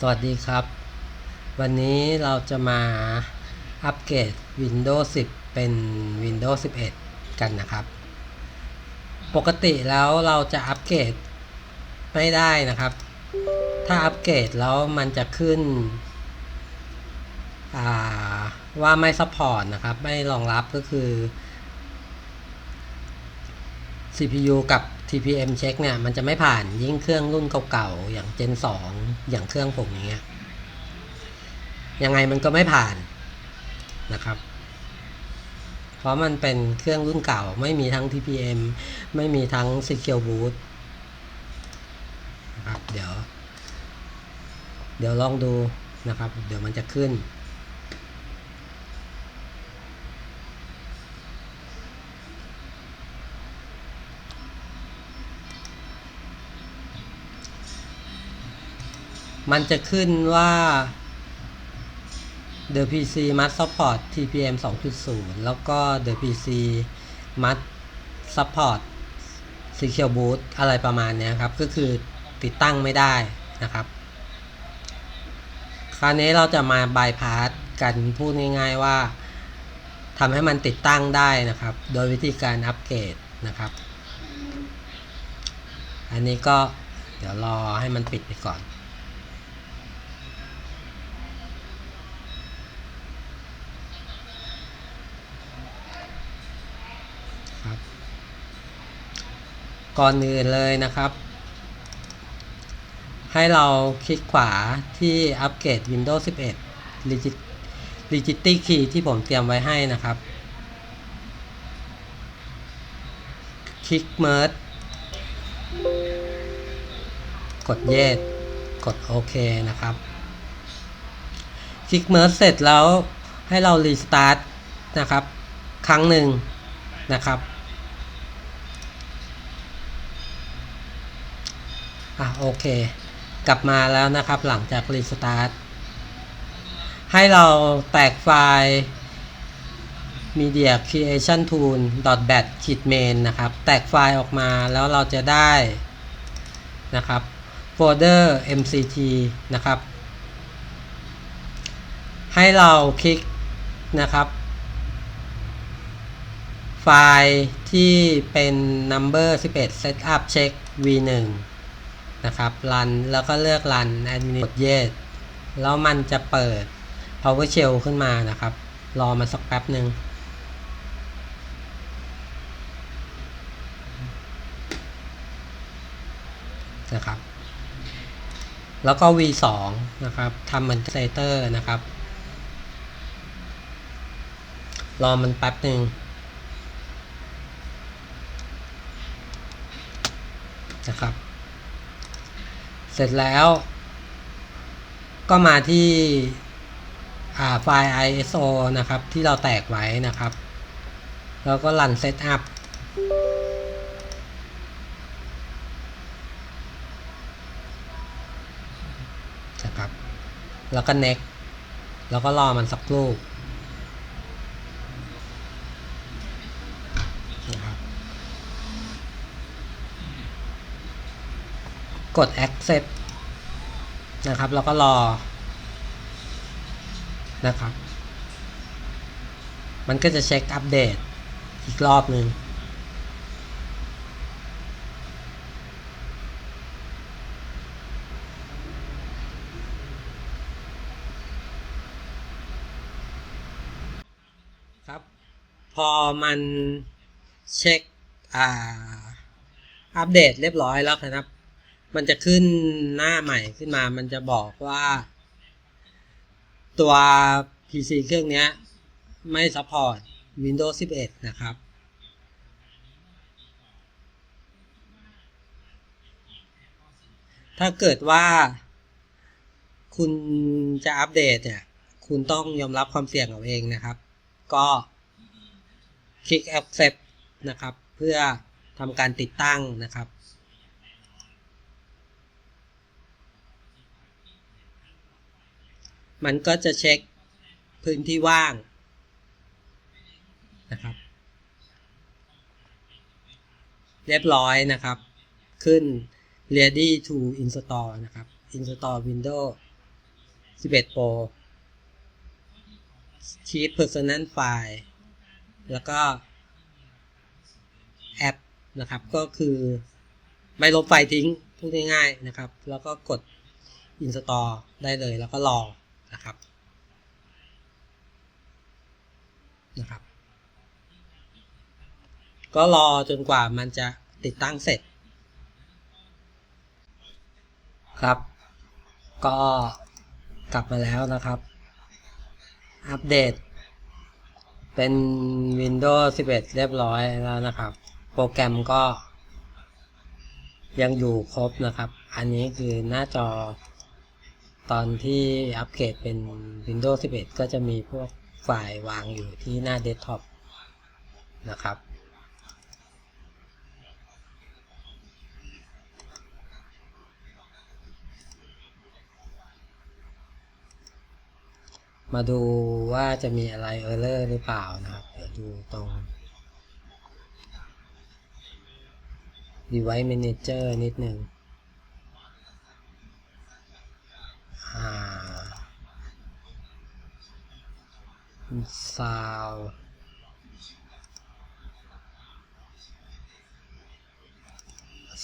สวัสดีครับ วันนี้เราจะมาอัปเกรด Windows 10 เป็น Windows 11 กันนะครับ ปกติแล้วเราจะอัปเกรดไม่ได้นะครับ ถ้าอัปเกรดแล้วมันจะขึ้น ว่าไม่ซัพพอร์ตนะครับ ไม่รองรับก็คือ CPU กับ TPM เช็คเนี่ย มันจะไม่ผ่านยิ่งเครื่องรุ่นเก่าๆ อย่าง Gen 2 อย่างเครื่องผมอย่างเงี้ยยังไงมันก็ไม่ผ่านนะครับ เพราะมันเป็นเครื่องรุ่นเก่าไม่มีทั้ง TPM ไม่มีทั้ง Secure Boot นะครับเดี๋ยว เดี๋ยวลองดูนะครับ เดี๋ยวมันจะขึ้น มันจะขึ้นว่า The PC must support TPM 2.0 แล้วก็ The PC must support Secure Boot อะไรประมาณเนี้ยครับ ก็คือติดตั้งไม่ได้นะครับ คราวนี้เราจะมาบายพาสกันพูดง่ายๆว่าทำให้มันติดตั้งได้นะครับ โดยวิธีการอัปเกรดนะครับ อันนี้ก็เดี๋ยวรอให้มันปิดไปก่อน ครับ ก่อนอื่นเลยนะครับ ให้เราคลิกขวาที่อัปเกรด Windows 11 Legit Legity Key ที่ผมเตรียมไว้ให้นะครับ คลิก Merge กด Yes กดโอเคนะครับ คลิก Merge เสร็จแล้วให้เรา Restart นะครับ ครั้งหนึ่งนะครับ อะโอเค กลับมาแล้วนะครับหลังจากรีสตาร์ทให้เราแตกไฟล์ media creation tool bat ขีด main นะครับ แตกไฟล์ออกมาแล้วเราจะได้นะครับโฟลเดอร์ mct นะครับ ให้เราคลิกนะครับ ไฟล์ที่เป็น number 11 setup check v1 นะครับ run แล้วก็เลือก run admin กด yes แล้วมันจะเปิด PowerShell ขึ้นมานะครับ รอมันสักแป๊บหนึ่งนะครับ แล้วก็ v2 นะครับทำเหมือน Creator นะครับ รอมันแป๊บหนึ่งนะครับ เสร็จแล้ว ก็มาที่ไฟล์ ISO นะครับ ที่เราแตกไว้นะครับ แล้วก็รัน Setup นะครับ แล้วก็ next แล้วก็รอมันสักครู่นะครับ กด accept นะครับ แล้วก็รอนะครับ มันก็จะเช็คอัปเดตอีกรอบหนึ่งครับ พอมันเช็ค อ่า อัปเดตเรียบร้อยแล้วนะครับ มันจะขึ้นหน้าใหม่ขึ้นมา มันจะบอกว่า ตัว PC เครื่องนี้ไม่ซัพพอร์ต Windows 11 นะครับ ถ้าเกิดว่า คุณจะอัปเดตเนี่ย คุณต้องยอมรับความเสี่ยงเอาเองนะครับ ก็คลิก accept นะครับ เพื่อทำการติดตั้งนะครับ มันก็จะเช็คพื้นที่ว่างนะครับ เรียบร้อยนะครับ ขึ้น ready to install นะครับ install Windows 11 Pro Cheat Personal File แล้วก็แอปนะครับ ก็คือไม่ลบไฟล์ทิ้งพูดง่ายๆนะครับ แล้วก็กด install ได้เลยแล้วก็รอ นะครับนะครับ ก็รอจนกว่ามันจะติดตั้งเสร็จ ครับ ก็กลับมาแล้วนะครับ อัปเดต เป็น Windows 11 เรียบร้อยแล้วนะครับ โปรแกรมก็ยังอยู่ครบนะครับ อันนี้คือหน้าจอ ตอนที่อัปเกรดเป็น Windows 11 ก็จะมีพวกไฟล์วางอยู่ที่หน้าเดสก์ท็อปนะครับ มาดูว่าจะมีอะไรเออร์เลอร์หรือเปล่านะครับ เดี๋ยวดูตรง Device Manager นิดหนึ่ง ซาว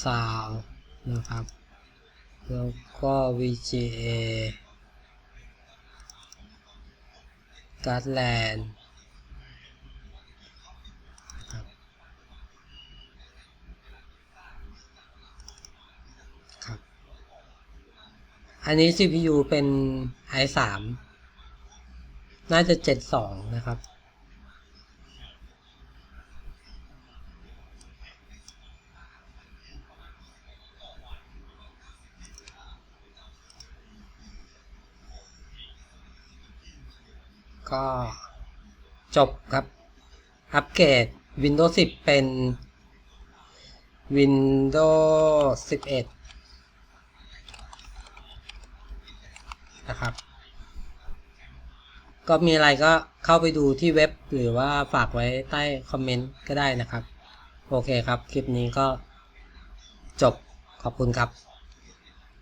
ซาวนะครับ แล้วก็ VGA การ์ดแลนด์ครับครับ อันนี้ CPU เป็น i3 น่าจะ 72 นะครับ ก็จบครับ อัปเกรด Windows 10 เป็น Windows 11 นะครับ ก็มีอะไรก็เข้าไปดูที่เว็บหรือว่าฝากไว้ใต้คอมเมนต์ก็ได้นะครับ โอเคครับ คลิปนี้ก็จบขอบคุณครับ